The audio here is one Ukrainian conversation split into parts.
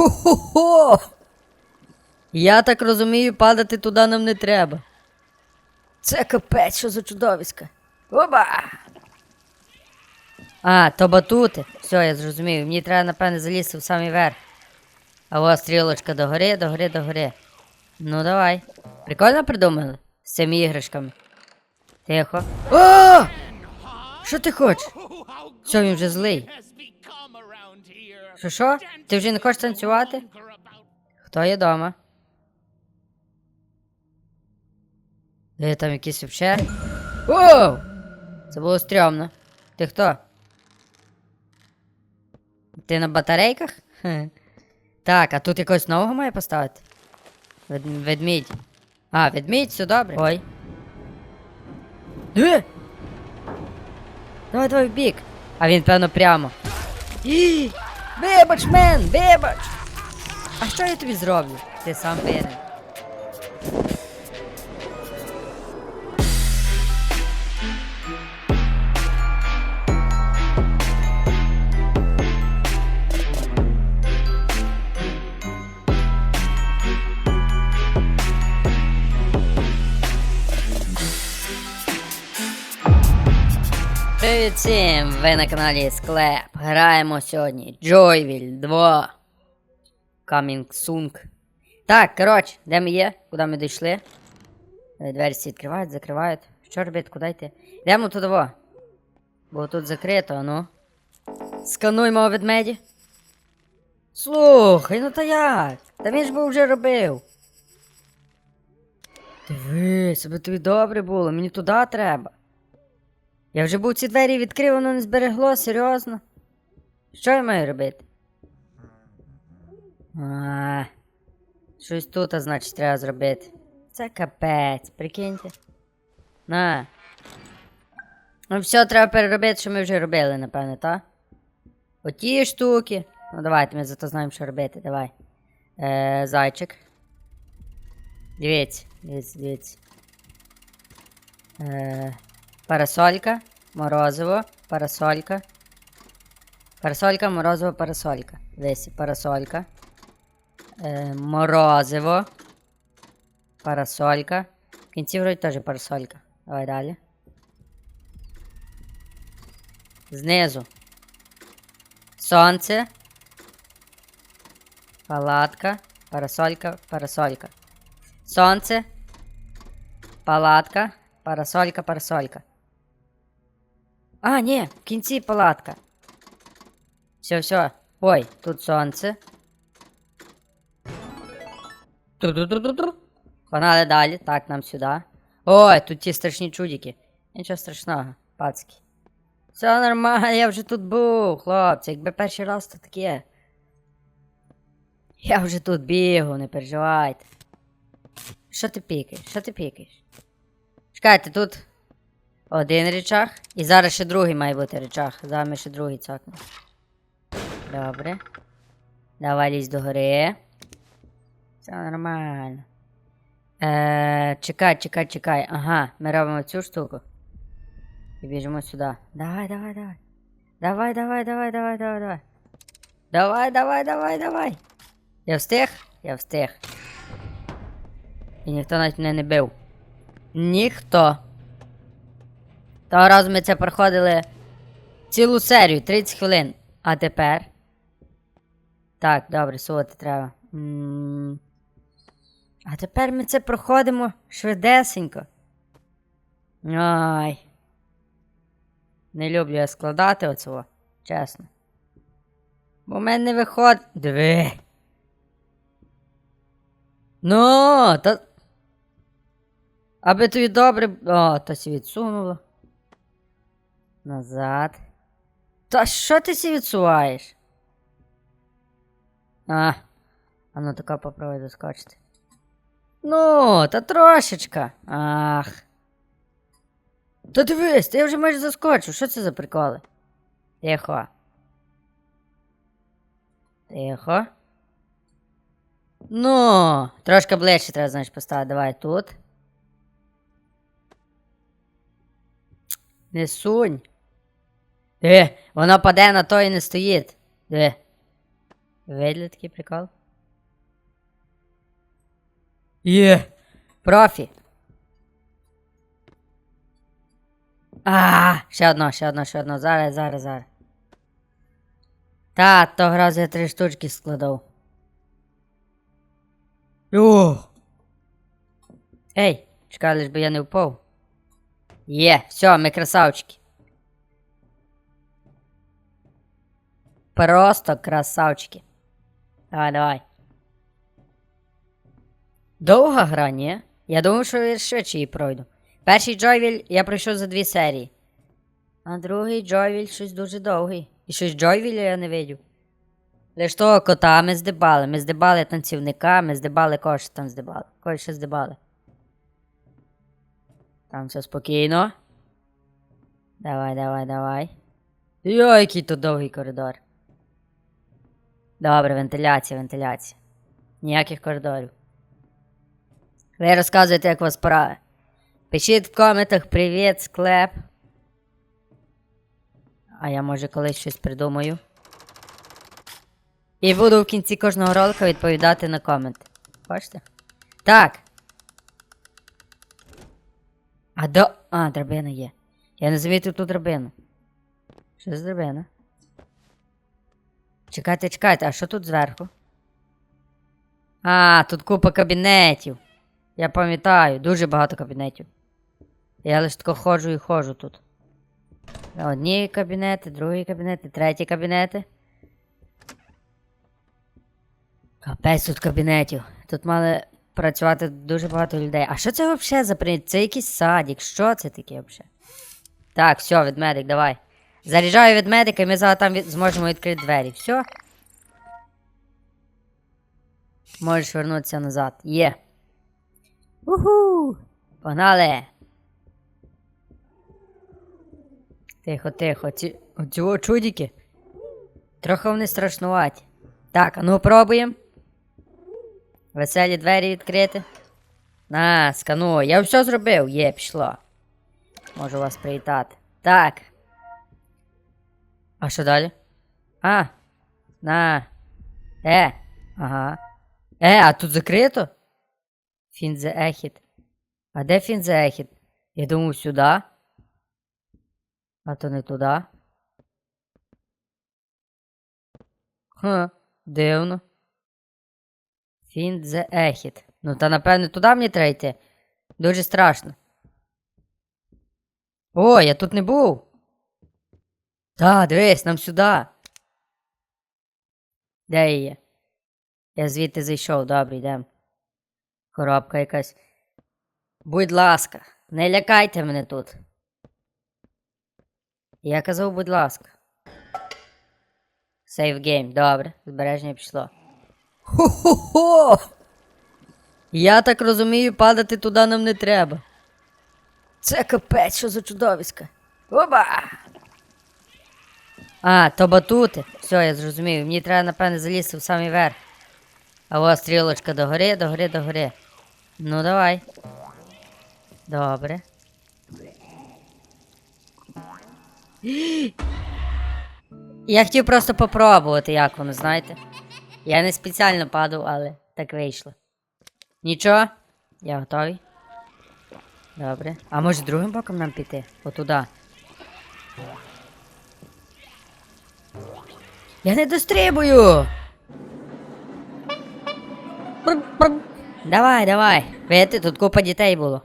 Хо-хо-хо! Я так розумію, падати туди нам не треба. Це капець, що за чудовиська. Оба! А, то батути. Все, я зрозумів. Мені треба, напевне, залізти в самий верх. А ось стрілочка догори, догори, догори. Ну давай. Прикольно придумали? З цими іграшками. Тихо. О! Що ти хочеш? Все, він вже злий. Що що? Ти вже не хочеш танцювати? Хто є дома? Де там якийсь вообще? Оу! Це було стрьомно. Ти хто? Ти на батарейках? Хе. Так, а тут якогось нового має поставити? Вед... Ведмідь. А, ведмідь, все добре. Ой. Де? Давай, давай в бік. А він, певно, прямо. Вибач, мен, вибач! А що я тобі зроблю? Ти сам винен. Привіт всім! Ви на каналі Склеп. Граємо сьогодні Joyville 2. Coming soon. Так, коротше, де ми є? Куди ми дійшли? Е, Двері всі відкривають, закривають. Що робити, куди йти? Йдемо туди. Бо тут закрито, ну. Скануй мого ведмеді. Слухай, ну та як? Та він ж би вже робив. Дивись, аби тобі добре було, мені туди треба. Я вже був ці двері відкрив, воно не зберегло, серйозно. Що я маю робити? А, щось тут, значить, треба зробити. Це капець, прикиньте. На. Ну все треба переробити, що ми вже робили, напевне, так? Оті штуки. Ну давайте ми зато знаємо, що робити, давай. Е, зайчик. Дивіться, дивіться, дивіться. Е, парасолька, морозиво, парасолька. Парасолька, морозиво, парасолька. Десь парасолька. Е, морозиво. Парасолька. В кінці вроді теж парасолька. Давай далі. Знизу. Сонце. Палатка. Парасолька, парасолька. Сонце. Палатка. Парасолька, парасолька. А, ні, в кінці палатка. Все, все. Ой, тут сонце. Ту-ду-ду-ду-ду. Погнали далі. Так, нам сюди. Ой, тут ті страшні чудики. Нічого страшного, пацки. Все нормально, я вже тут був, хлопці. Якби перший раз, то таке. Я вже тут бігу, не переживайте. Що ти пікаєш? Що ти пікаєш? Чекайте, тут один речах. І зараз ще другий має бути речах. Зараз ми ще другий цокнемо. Добре. Давай лізь до гори. Все нормально. Е, чекай, чекай, чекай. Ага, ми робимо цю штуку. І біжимо сюди. Давай, давай, давай. Давай, давай, давай, давай, давай, давай. Давай, давай, давай, давай. Я встиг? Я встиг. І ніхто навіть мене не бив. Ніхто. Того разу ми це проходили цілу серію, 30 хвилин. А тепер. Так, добре, сувати треба. М. А тепер ми це проходимо швидесенько. Ай. Не люблю я складати оцього, чесно. Бо в мене не виходить. Диви. Ну, то. Аби тобі добре. О, то сі відсунуло. Назад. Та що ти сі відсуваєш? А. А ну тако попробуй доскочити. Ну, та трошечка. Ах. Та дивись, ти вже майже заскочив. Що це за приколи? Тихо. Тихо. Ну, трошки ближче треба, знаєш, поставити. Давай тут. Не сунь. Е, воно паде на то і не стоїть. Диви. Видели такий прикол? Є! Профі! А, ще одно, ще одно, ще одно. Зараз, зараз, зараз. Та, того разу я три штучки складав. Йо! Ей, чекай, лиш би я не впав. Є, все, ми красавчики. Просто красавчики. Давай, давай. Довга гра, ні? Я думав, що я швидше її пройду. Перший Джойвіль я пройшов за дві серії. А другий Джойвіль щось дуже довгий. І щось Джойвіля я не видів. Лиш того кота ми здибали. Ми здибали танцівника, ми здибали кого ж там здибали. Кого ще. Там все спокійно. Давай, давай, давай. Йо, який тут довгий коридор. Добре, вентиляція, вентиляція. Ніяких коридорів. Ви розказуєте, як у вас справи. Пишіть в коментах привіт, склеп. А я може колись щось придумаю. І буду в кінці кожного ролика відповідати на коменти. Хочете? Так. А до. А, драбина є. Я не замітив ту драбину. Що за драбина? Чекайте, чекайте, а що тут зверху? А, тут купа кабінетів. Я пам'ятаю, дуже багато кабінетів. Я лише тако ходжу і ходжу тут. Одні кабінети, другі кабінети, треті кабінети. Капець тут кабінетів. Тут мали працювати дуже багато людей. А що це взагалі за при... Це якийсь садик. Що це таке взагалі? Так, все, ведмедик, давай. Заряджаю ведмедика і ми зараз там від... зможемо відкрити двері. Все. Можеш вернутися назад. Є. Уху! Погнали! Тихо, тихо. Ці... Оці чудики. Трохи вони страшнуваті. Так, а ну пробуємо. Веселі двері відкрити. На, сканую. Я все зробив. Є, пішло. Можу вас привітати. Так. А що далі? А. На. Е. Ага. Е, а тут закрито? Фінзе Ехід. А де Фінзе Ехід? Я думав сюди. А то не туди. Хм, дивно. Фінзе Ехід. Ну, та напевне туди мені треба йти. Дуже страшно. О, я тут не був. Та, дивись, нам сюди. Де є? Я звідти зайшов, добре, йдемо. Коробка якась. Будь ласка, не лякайте мене тут. Я казав, будь ласка. Сейв гейм, добре, збереження пішло. Хо-хо-хо! Я так розумію, падати туди нам не треба. Це капець, що за чудовиська. Оба! А, то батути. Все, я зрозумів. Мені треба, напевне, залізти в самий верх. А ось стрілочка догори, догори, догори. Ну, давай. Добре. Я хотів просто попробувати, як воно, знаєте. Я не спеціально падав, але так вийшло. Нічого? Я готовий. Добре. А може другим боком нам піти? Отуда. Я не дострибую! Давай, давай. Видите, тут купа дітей було.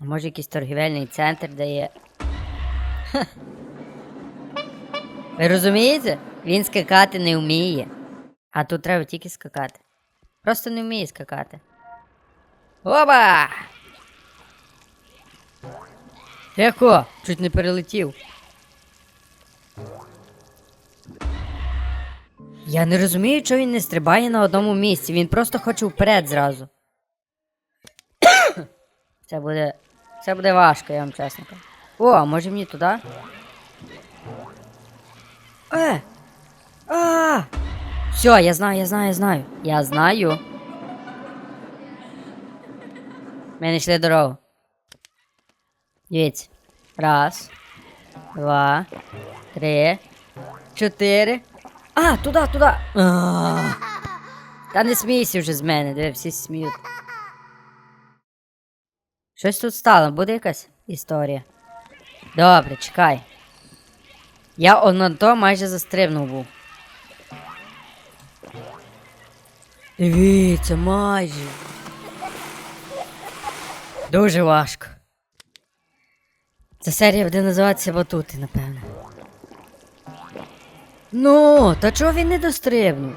Може якийсь торгівельний центр, де є. Ви розумієте? Він скакати не вміє. А тут треба тільки скакати. Просто не вміє скакати. Оба! Тихо, чуть не перелетів. Я не розумію, чого він не стрибає на одному місці. Він просто хоче вперед зразу. Це буде. Це буде важко, я вам чесно кажу. О, а може мені туди? Е! А! Все, я знаю, я знаю, я знаю. Я знаю. Ми не йшли дорогу. Дивіться. Раз, два, три, чотири, А, туди, туди. А. Та не смійся вже з мене, де всі сміють. Щось тут стало, буде якась історія. Добре, чекай. Я на то майже застрибнув був. Дивіться, майже. Дуже важко. Ця серія буде називатися Батути, напевно. Ну, та чого він не дострибнув?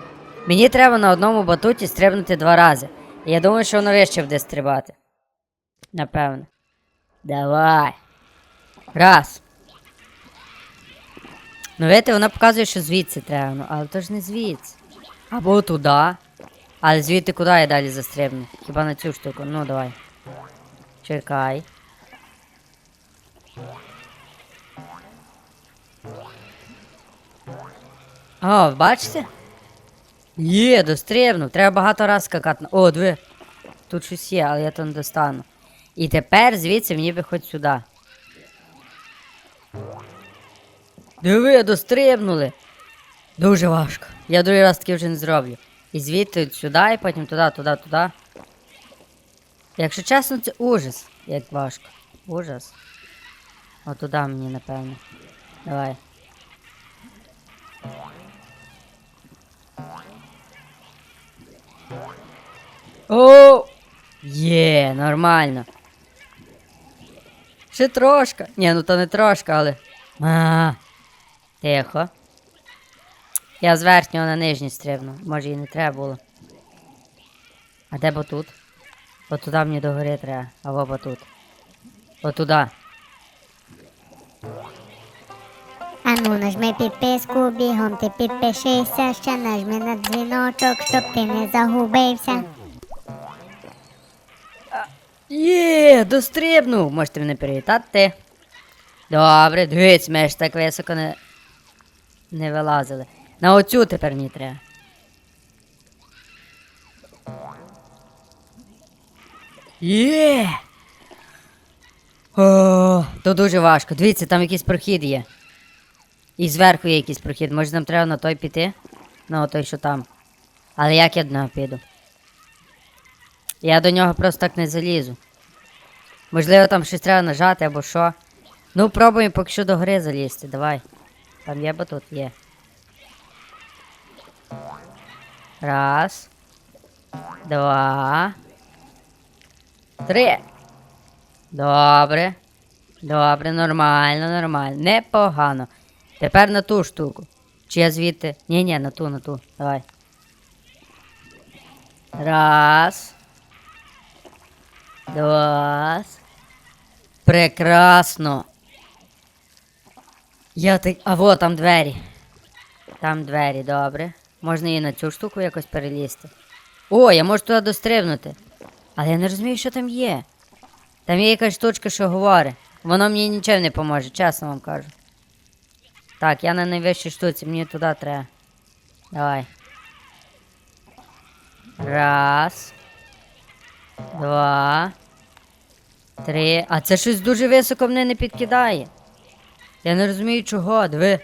Мені треба на одному батуті стрибнути два рази. Я думаю, що воно вище буде стрибати. Напевно. Давай. Раз. Ну, видите, вона показує, що звідси треба, ну, але то ж не звідси. Або туди. Але звідти куди я далі застрибну? Хіба на цю штуку? Ну, давай. Чекай. О, бачите? Є, дострибнув. Треба багато раз скакати. О, диви. Тут щось є, але я то не достану. І тепер звідси мені би хоч сюди. Диви, дострибнули. Дуже важко. Я другий раз таки вже не зроблю. І звідти сюди, і потім туди, туди, туди. Якщо чесно, це ужас, як важко. Ужас. От туди мені, напевно. Давай. О! Є, нормально. Ще трошка. Ні, ну то не трошка, але. А, тихо. Я з верхнього на нижній стрибну. Може і не треба було. А де бо тут? От туди мені догори треба, або бо тут. Туди. Ану, нажми підписку, бігом ти підпишися, ще нажми на дзвіночок, щоб ти не загубився. Є, дострибнув. Можете мене привітати. Добре, дивіться, ми ж так високо не, не вилазили. На оцю тепер мені треба. Є! О, то дуже важко. Дивіться, там якийсь прохід є. І зверху є якийсь прохід. Може нам треба на той піти? На той, що там. Але як я до нього піду? Я до нього просто так не залізу. Можливо, там щось треба нажати або що. Ну, пробуємо поки що до гори залізти, давай. Там є батут? Є. Раз. Два. Три. Добре. Добре, нормально, нормально. Непогано. Тепер на ту штуку. Чи я звідти? Ні, ні, на ту, на ту. Давай. Раз. Два. Прекрасно. Я так. А во, там двері. Там двері, добре. Можна і на цю штуку якось перелізти. О, я можу туди дострибнути. Але я не розумію, що там є. Там є якась штучка, що говорить. Воно мені нічим не поможе, чесно вам кажу. Так, я на найвищій штуці, мені туди треба. Давай. Раз. Два. Три. А це щось дуже високо мене не підкидає. Я не розумію чого, диви.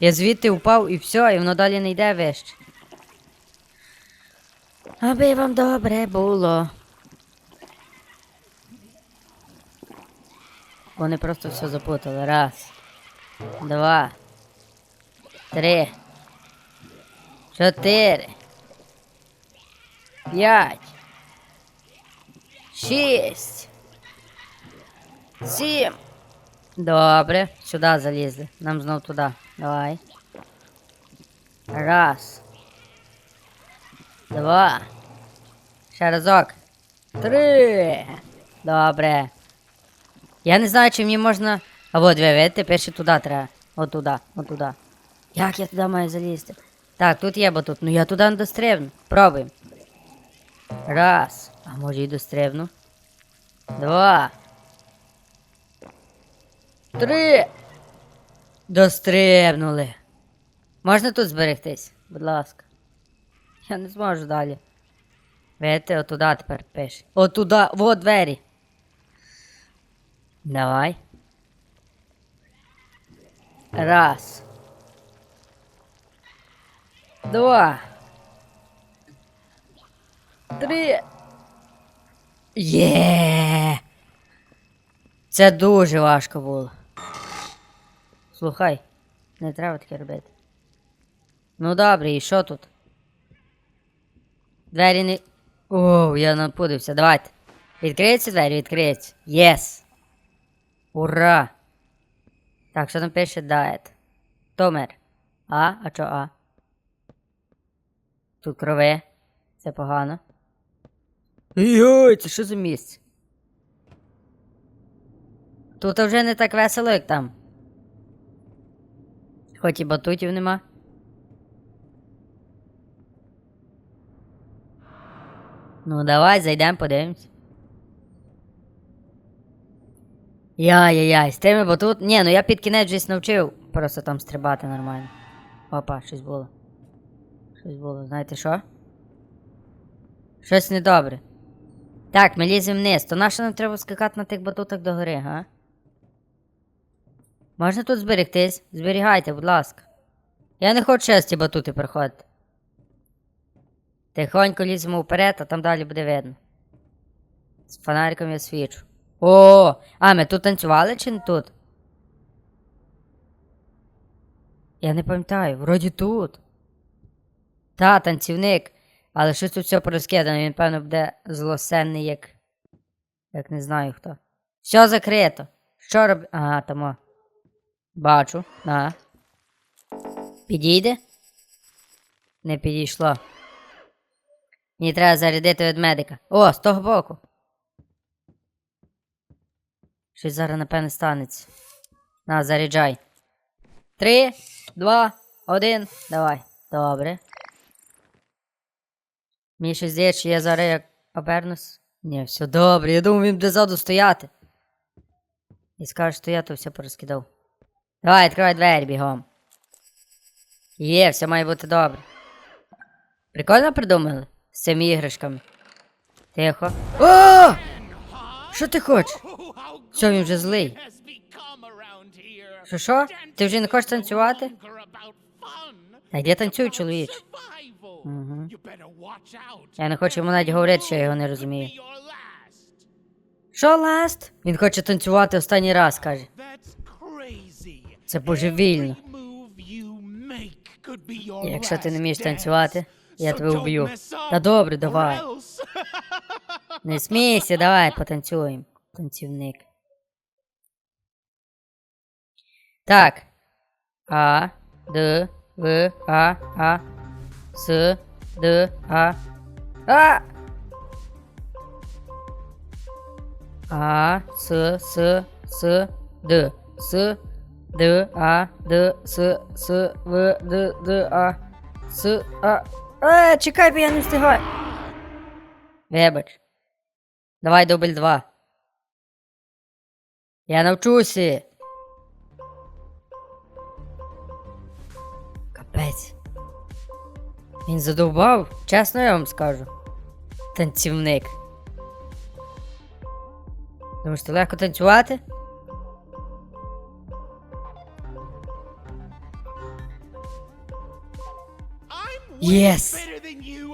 Я звідти впав і все, і воно далі не йде вище. Аби вам добре було. Вони просто все запутали. Раз. Два. Три. Чотири. П'ять. Шість. Сім. Добре. Сюди залізли. Нам знов туди. Давай. Раз. Два. Ще разок. Три. Добре. Я не знаю, чи мені можна. А от ви видите, перше туди треба. От туди, от туди. Як я туди маю залізти? Так, тут є батут. Ну я туди не дострибну. Пробуємо. Раз. А може і дострибну. Два. Три. Дострибнули. Можна тут зберегтись, будь ласка. Я не зможу далі. Видите, отуда тепер пише. Отуда, во двері. Давай. Раз. Два. Три. Є. Це дуже важко було. Слухай, не треба таке робити. Ну добре, і що тут? Двері не. О, я напудився. Давайте. Відкриються двері, відкриються. Єс. Ура! Так, що там пише дает? Томер. А? А чо А? Тут крови. Це погано. Йой, це що за місце? Тут вже не так весело, як там. Хоч і батутів нема. Ну, давай, зайдемо, подивимось. Яй-яй-яй, з тими батут. Ні, ну я під кінець щось навчив просто там стрибати нормально. Опа, щось було. Щось було, знаєте що? Щось недобре. Так, ми ліземо вниз. То нащо нам треба скакати на тих батутах до гори, га? Можна тут зберегтись? Зберігайте, будь ласка. Я не хочу ще ці батути проходити. Тихонько ліземо вперед, а там далі буде видно. З фонариком я свічу. О! А, ми тут танцювали чи не тут? Я не пам'ятаю, вроді тут. Та, танцівник. Але щось тут все порозкидано, він, певно, буде злосенний, як. Як не знаю хто. Все закрито. Що роб... Ага, тамо. Бачу, на. Підійде? Не підійшло. Мені треба зарядити від медика. О, з того боку. Щось зараз, напевне, станеться. На, заряджай. Три, два, один, давай. Добре. Мені щось здається, що я зараз як обернусь. Ні, все добре, я думаю, він буде ззаду стояти. І скаже, що я то все порозкидав. Давай, відкривай двері бігом. Є, все має бути добре. Прикольно придумали? З цими іграшками. Тихо. О! Що ти хочеш? Що він вже злий? Що що? Ти вже не хочеш танцювати? Та йди танцюй, чоловіч. Угу. Я не хочу йому навіть говорити, що я його не розумію. Що ласт? Він хоче танцювати останній раз, каже. Це божевільно. Якщо ти не вмієш танцювати, я тебе вб'ю. Та добре, давай. Не смійся, давай потанцюємо. Танцівник. Так. А, Д, В, А, А, С, Д, А. А! А, С, С, С, Д, С, Д, А, Д, С, С, В, Д, Д, А, С, А. А, чекай, бо я не встигаю. Вибач. Давай дубль два. Я навчуся. Капець. Він задовбав, чесно я вам скажу. Танцівник. Думаєш, ти легко танцювати? Єс!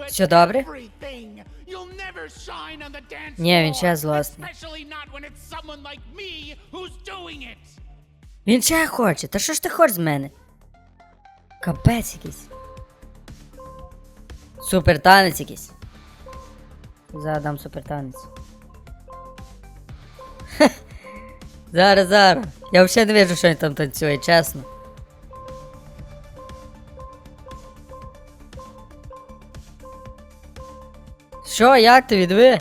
Все добре? Ні, він ще злосний. Він ще хоче. Та що ж ти хочеш з мене? Капець якийсь. Супер танець якийсь. Задам супер танець. Зараз, зараз. Я взагалі не вижу, що він там танцює, чесно. Що, як ти відви?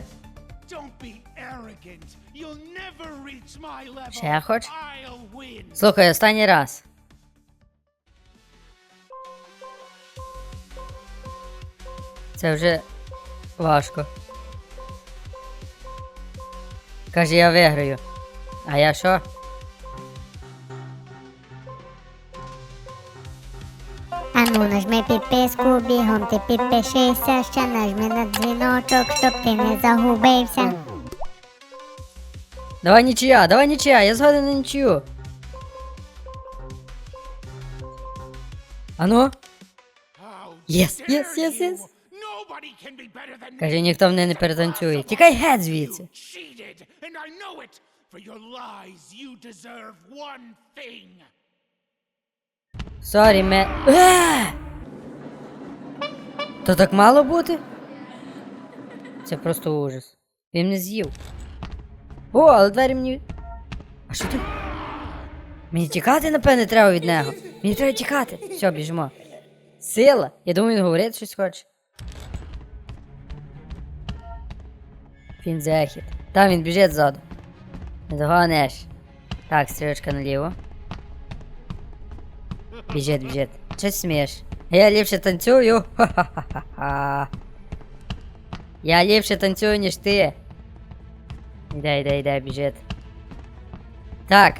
Ще хоч? Слухай, останній раз. Це вже важко. Каже, я виграю. А я що? А ну нажми підписку, бігом ти підпишися, ще нажми на дзвіночок, щоб ти не загубився. Давай нічия, давай нічия, я згоден на нічию. Єс, єс, єс, єс. Than Каже, ніхто мене не перетанцює. Тікай геть звідси. For your lies, you deserve one thing. Сорі, ме. Е! То так мало бути? Це просто ужас. Він не з'їв. О, але двері мені. А що ти? Мені тікати, напевне, треба від нього. Мені треба тікати. Все, біжимо. Сила. Я думаю, він говорить щось хоче. Він захід. Там він біжить ззаду. Не догониш. Так, стрілочка наліво. Біжить, біжить. Щось смієш. Я ліпше танцюю. Ха-ха-ха-ха. Я ліпше танцюю, ніж ти. Іде, іде, іде, біжить. Так.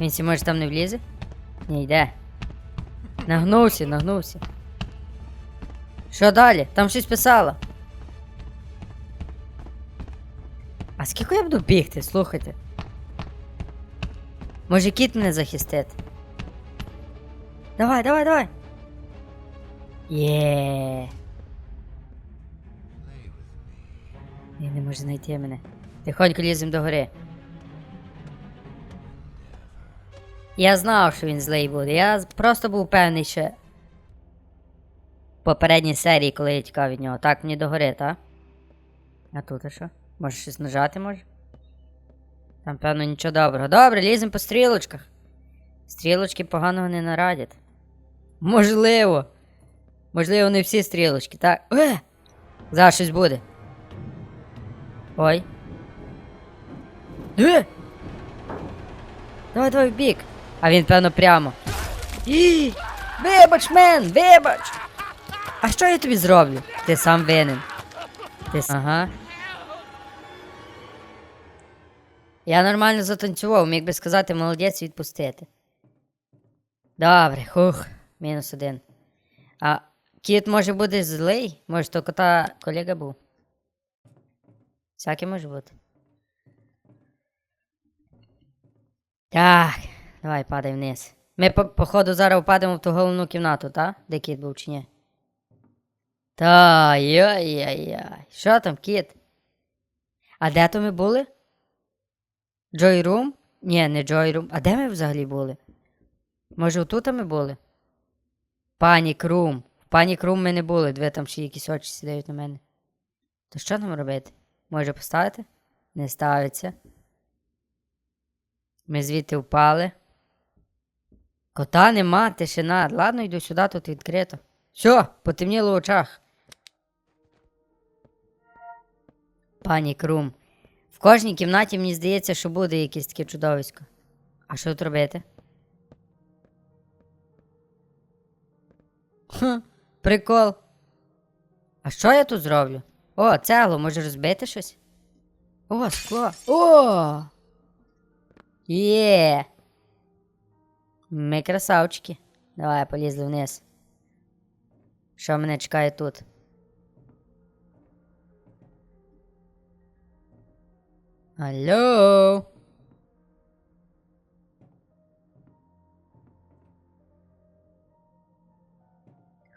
Він сі може там не влізе? Ні, йде. Нагнувся, нагнувся. Що далі? Там щось писало. А скільки я буду бігти, слухайте? Може кіт мене захистить? Давай, давай, давай. Є. Він не може знайти мене. Тихонько лізем до гори. Я знав, що він злий буде. Я просто був певний. В попередній серії, коли я тікав від нього. Так, мені до гори, так? А тут а що? Може щось нажати може? Там, певно, нічого доброго. Добре, ліземо по стрілочках. Стрілочки поганого не нарадять. Можливо. Можливо, не всі стрілочки, так. Е! Зараз щось буде. Ой. Е! Давай, давай в бік. А він, певно, прямо. І! Вибач, мен, вибач! А що я тобі зроблю? Ти сам винен. Ти... Ага. Я нормально затанцював, міг би сказати молодець і відпустити. Добре, хух, мінус один. А кіт може бути злий? Може, то кота колега був. Всяке може бути. Так, давай падай вниз. Ми, по- походу, зараз впадемо в ту головну кімнату, та? Де кіт був чи ні? Та, яй-яй-яй. Що там, кіт? А де то ми були? Room? Ні, не Room. А де ми взагалі були? Може, отут ми були? Панік Room. В Панік Room ми не були, дві там ще якісь очі сідають на мене. То що нам робити? Може поставити? Не ставиться. Ми звідти впали. Кота нема, тишина. Ладно, йду сюди, тут відкрито. Все, потемніло в очах. Панік Рум. В кожній кімнаті мені здається, що буде якесь таке чудовисько. А що тут робити? Хм, прикол. А що я тут зроблю? О, цегло, може розбити щось? О, скло. О! Є. Ми красавчики. Давай, полізли вниз. Що мене чекає тут? Алло.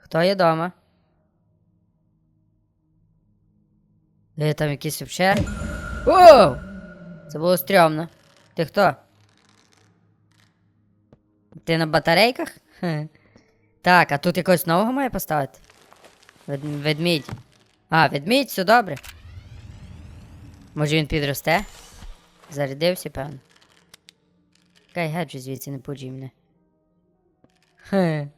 Хто є дома? Де там якийсь вообще? Оу! Це було стрьомно. Ти хто? Ти на батарейках? Хе. Так, а тут якогось нового має поставити? Ведмідь. А, ведмідь, все добре. Може він підросте? Зарядився, певно. Кай геть звідси не пуджуй мене. Хе.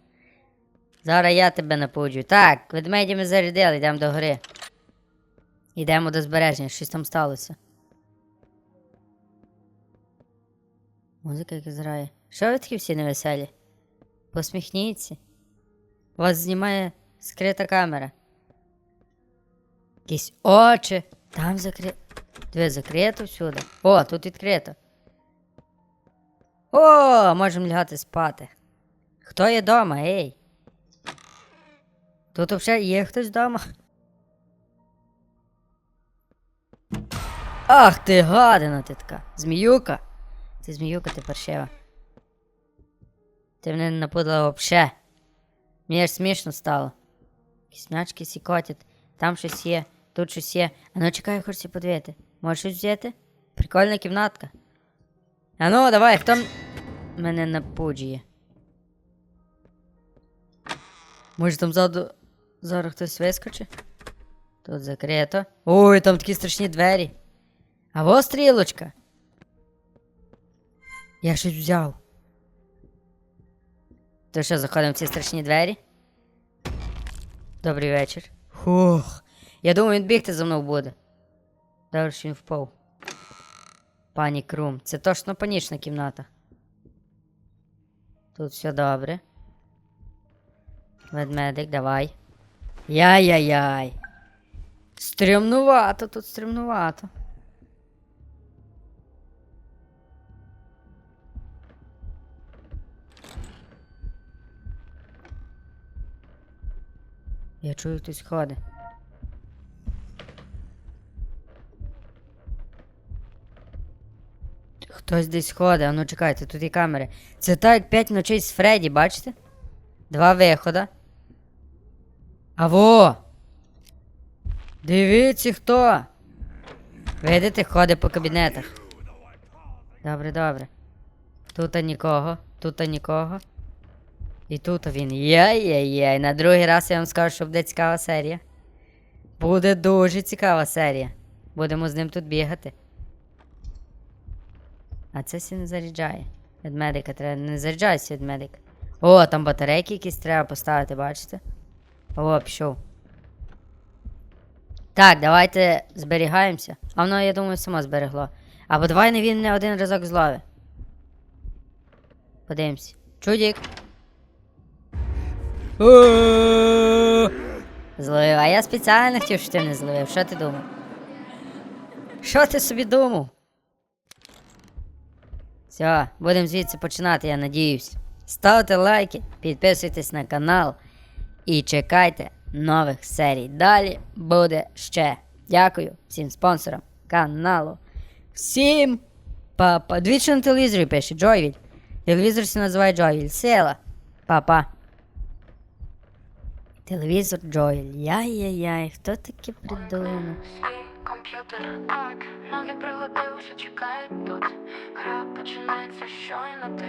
Зараз я тебе напуджу. Так, ведмеді ми зарядили, йдемо до гори. Йдемо до збереження, щось там сталося. Музика яка зграє. Що ви такі всі невеселі? Посміхніться. Вас знімає скрита камера. Якісь очі. Там закрито. Диви, закрито всюди. О, тут відкрито. О, можемо лягати спати. Хто є дома, ей? Тут взагалі є хтось вдома? Ах ти гадина ти така. Зміюка. Ти зміюка, ти паршива. Ти мене не напудила вообще. Мені аж смішно стало. Якісь м'ячки сікотять, там щось є, тут щось є. А ну чекай, я хочу подивити. Можеш взяти? Прикольна кімнатка. А ну, давай, хто мене напуджує? Може там ззаду зараз хтось вискочить? Тут закрито. Ой, там такі страшні двері. А во стрілочка. Я щось взяв. То що, заходимо в ці страшні двері? Добрий вечір. Хух. Я думаю, він бігти за мною буде. Що він впав. Пані Крум, це точно панічна кімната. Тут все добре. Ведмедик, давай. Яй-яй-яй. Стрімнувато, тут стрімнувато. Я чую, хтось ходить. Хтось десь ходить, а ну чекайте, тут є камери. Це так, як 5 ночей з Фредді, бачите? Два вихода. А во! Дивіться хто! Видите, ходить по кабінетах. Добре, добре. Тут нікого, тут нікого. І тут він. Яй-яй-яй. На другий раз я вам скажу, що буде цікава серія. Буде дуже цікава серія. Будемо з ним тут бігати. А це сі не заряджає. Від медика треба. Не заряджайся від медика. О, там батарейки якісь треба поставити, бачите? О, пішов. Так, давайте зберігаємося. А воно, я думаю, само зберегло. Або давай не він не один разок злови. Подивимось. Чудік. Зловив, а я спеціально хотів, щоб ти не зловив. Що ти думав? Що ти собі думав? Все, будемо звідси починати, я надіюсь. Ставте лайки, підписуйтесь на канал і чекайте нових серій. Далі буде ще. Дякую всім спонсорам каналу. Всім папа. Двічі на телевізорі пише Джойвіль. Телевізор се називає Джойвіль. Села. Папа. Телевізор Джоель. Яй-яй-яй, хто таке придумав? Комп'ютер, так, нові пригоди чекають тут. Гра починається щойно ти.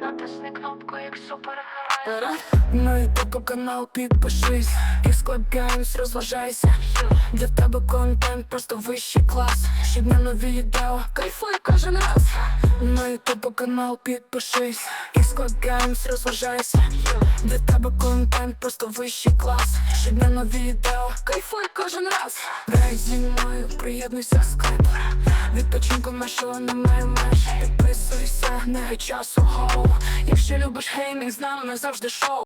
Натисни кнопку, як супергерой. На ютуб канал підпишись і складаємось, розважайся Для тебе контент просто вищий клас Щоб на нові відео кайфуй кожен раз На ютуб канал підпишись. І складаємось, розважайся. Для тебе контент просто вищий клас. Щоб на нові відео кайфуй кожен раз. Грай зі мною, приєднуйся скайпер Відпочинку нашого немає меж Підписуйся, не часу гоу. Якщо любиш геймінг, з нами завжди шоу